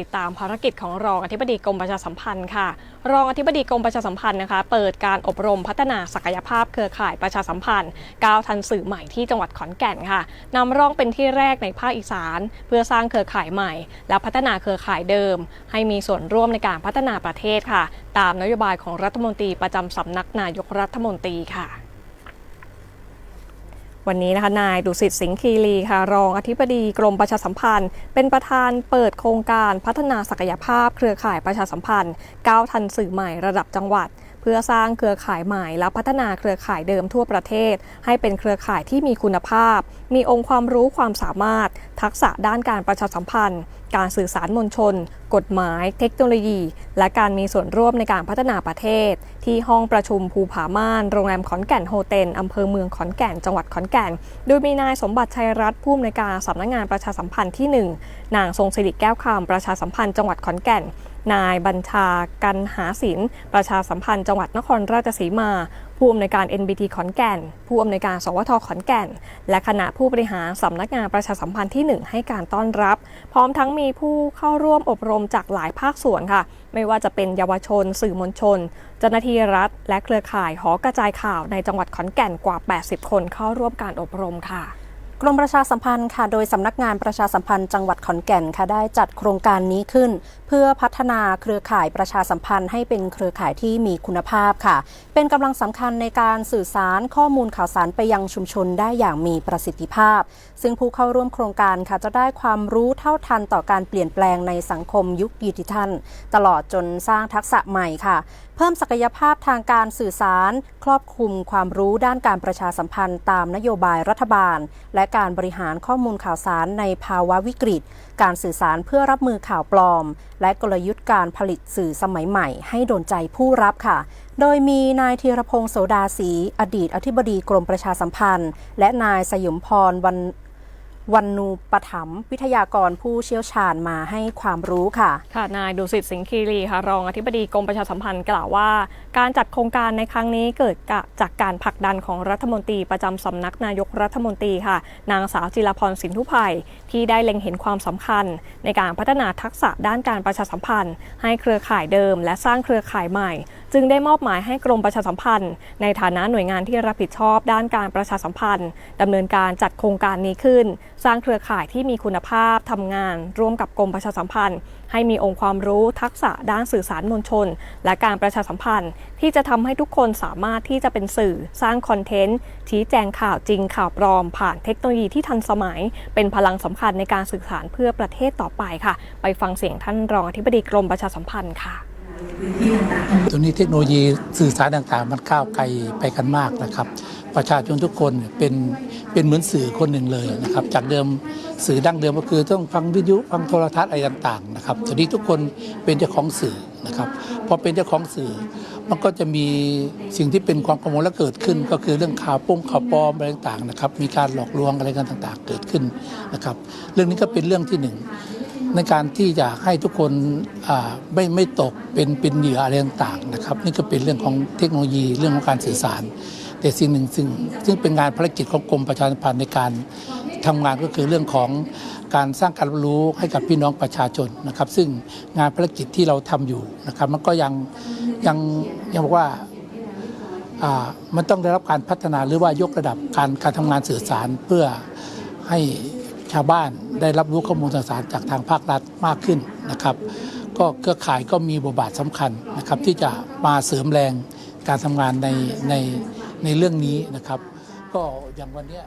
ติดตามภารกิจของรองอธิบดีกรมประชาสัมพันธ์ค่ะ รองอธิบดีกรมประชาสัมพันธ์นะคะ เปิดการอบรมพัฒนาศักยภาพเครือข่ายประชาสัมพันธ์ก้าวทันสื่อใหม่ที่จังหวัดขอนแก่นค่ะนำร่องเป็นที่แรกในภาคอีสาน เพื่อสร้างเครือข่ายใหม่ และพัฒนาเครือข่ายเดิม ให้มีส่วนร่วมในการพัฒนาประเทศค่ะ ตามนโยบายของรัฐมนตรีประจำสำนักนายกรัฐมนตรีค่ะ วันนี้นะคะนายดุสิตสิงห์คีรีค่ะรองอธิบดีกรมประชาสัมพันธ์ เป็นประธานเปิดโครงการพัฒนาศักยภาพเครือข่ายประชาสัมพันธ์ก้าวทันสื่อใหม่ระดับจังหวัด เพื่อสร้างเครือข่ายใหม่และพัฒนาเครือข่ายเดิมทั่วประเทศ ให้เป็นเครือข่ายที่มีคุณภาพ มีองค์ความรู้ความสามารถ ทักษะด้านการประชาสัมพันธ์ การสื่อสารมวลชน กฎหมาย เทคโนโลยี และการมีส่วนร่วมในการพัฒนาประเทศ ที่ห้องประชุมภูผาม่าน โรงแรมขอนแก่นโฮเทลอำเภอเมืองขอนแก่น จังหวัดขอนแก่น โดยมีนายสมบัติชัยรัตน์ผู้อำนวยการสำนักงานประชาสัมพันธ์ที่ 1 นางทรงศิริแก้วคำประชาสัมพันธ์จังหวัดขอนแก่น นายบัญชากันหาศิลป์ประชาสัมพันธ์จังหวัดนครราชสีมา ผู้อำนวยการ NBT ขอนแก่น ผู้อำนวยการสวทขอนแก่น และคณะผู้บริหารสำนักงานประชาสัมพันธ์ที่ 1 ให้การต้อนรับ พร้อมทั้งมีผู้เข้าร่วมอบรมจากหลายภาคส่วนค่ะ ไม่ว่าจะเป็นเยาวชน สื่อมวลชน เจ้าหน้าที่รัฐ และเครือข่ายหอกระจายข่าวในจังหวัดขอนแก่นกว่า 80 คนเข้าร่วมการอบรมค่ะ กรมประชาสัมพันธ์ค่ะ โดยสำนักงานประชาสัมพันธ์จังหวัดขอนแก่นค่ะได้จัดโครงการนี้ขึ้น เพื่อพัฒนาเครือข่ายประชาสัมพันธ์ให้เป็นเครือข่ายที่มีคุณภาพค่ะ เป็นกำลังสำคัญในการสื่อสารข้อมูลข่าวสารไปยังชุมชนได้อย่างมีประสิทธิภาพ ซึ่งผู้เข้าร่วมโครงการค่ะจะได้ความรู้เท่าทันต่อการเปลี่ยนแปลงในสังคมยุคดิจิทัลตลอดจนสร้างทักษะใหม่ค่ะ เพิ่มศักยภาพทางการสื่อสาร ครอบคลุมความรู้ด้านการประชาสัมพันธ์ ตามนโยบายรัฐบาล และการบริหารข้อมูลข่าวสารในภาวะวิกฤต การสื่อสารเพื่อรับมือข่าวปลอม และกลยุทธ์การผลิตสื่อสมัยใหม่ ให้โดนใจผู้รับค่ะ โดยมีนายธีรพงศ์โสดาศรีอดีตอธิบดีกรมประชาสัมพันธ์ และนายสยมพรวัน วันนูปถัมวิทยากรผู้เชี่ยวชาญมาให้ความรู้ค่ะ ค่ะ นายดุสิตสิงห์คีรีค่ะ รองอธิบดีกรมประชาสัมพันธ์กล่าวว่า การจัดโครงการในครั้งนี้เกิดจากการผลักดันของรัฐมนตรีประจำสำนักนายกรัฐมนตรีค่ะ นางสาวจิรพรสินทุภัยที่ได้เล็งเห็นความสำคัญ ในการพัฒนาทักษะด้านการประชาสัมพันธ์ ให้เครือข่ายเดิม และสร้างเครือข่ายใหม่ จึงได้มอบหมายให้กรมประชาสัมพันธ์ ในฐานะหน่วยงานที่รับผิดชอบด้านการประชาสัมพันธ์ดำเนินการจัดโครงการนี้ขึ้น สร้างเครือข่ายที่มีคุณภาพทำงาน ร่วมกับกรมประชาสัมพันธ์ ให้มีองค์ความรู้ทักษะด้านสื่อสารมวลชน และการประชาสัมพันธ์ ที่จะทำให้ทุกคนสามารถที่จะเป็นสื่อ สร้างคอนเทนต์ ชี้แจงข่าวจริงข่าวปลอม ผ่านเทคโนโลยีที่ทันสมัย เป็นพลังสำคัญในการสื่อสารเพื่อประเทศต่อไปค่ะ ไปฟังเสียงท่านรองอธิบดีกรมประชาสัมพันธ์ค่ะ ตัวนี้เทคโนโลยีสื่อสารต่างๆ มันก้าวไกลไปกันมากนะครับ ประชาชนทุกคนเป็นเป็นเหมือนสื่อคนหนึ่งเลยนะครับ จากเดิมสื่อดั้งเดิมก็คือต้องฟังวิทยุฟังโทรทัศน์อะไรต่างๆนะครับตอนนี้ทุกคนเป็นเจ้าของสื่อนะครับพอเป็นเจ้าของสื่อ มันก็จะมีสิ่งที่เป็นความกังวลและเกิดขึ้น ก็คือเรื่องข่าวป้งข่าวปลอมอะไรต่างๆนะครับ มีการหลอกลวงอะไรกันต่างๆ เกิดขึ้นนะครับ เรื่องนี้ก็เป็นเรื่องที่หนึ่ง ในการที่จะให้ทุกคนไม่ไม่ตกเป็นเป็นเหยื่ออะไรต่างๆนะครับ นี่ก็เป็นเรื่องของเทคโนโลยีเรื่องของการสื่อสาร แต่สิ่งหนึ่งซึ่งซึ่งเป็นงานภารกิจของกรมประชาสัมพันธ์ในการทำงานก็คือเรื่องของการสร้างการรับรู้ให้กับพี่น้องประชาชนนะครับ ซึ่งงานภารกิจที่เราทำอยู่นะครับ มันก็ยังยังยังบอกว่าอ่ามันต้องได้รับการพัฒนาหรือว่ายกระดับการการทำงานสื่อสารเพื่อให้ ชาวบ้านได้รับรู้ข้อมูลข่าวสารจากทางภาครัฐมากขึ้นนะครับ ก็เครือข่ายก็มีบทบาทสำคัญนะครับที่จะมาเสริมแรงการทำงานในในในเรื่องนี้นะครับ ก็อย่างวันนี้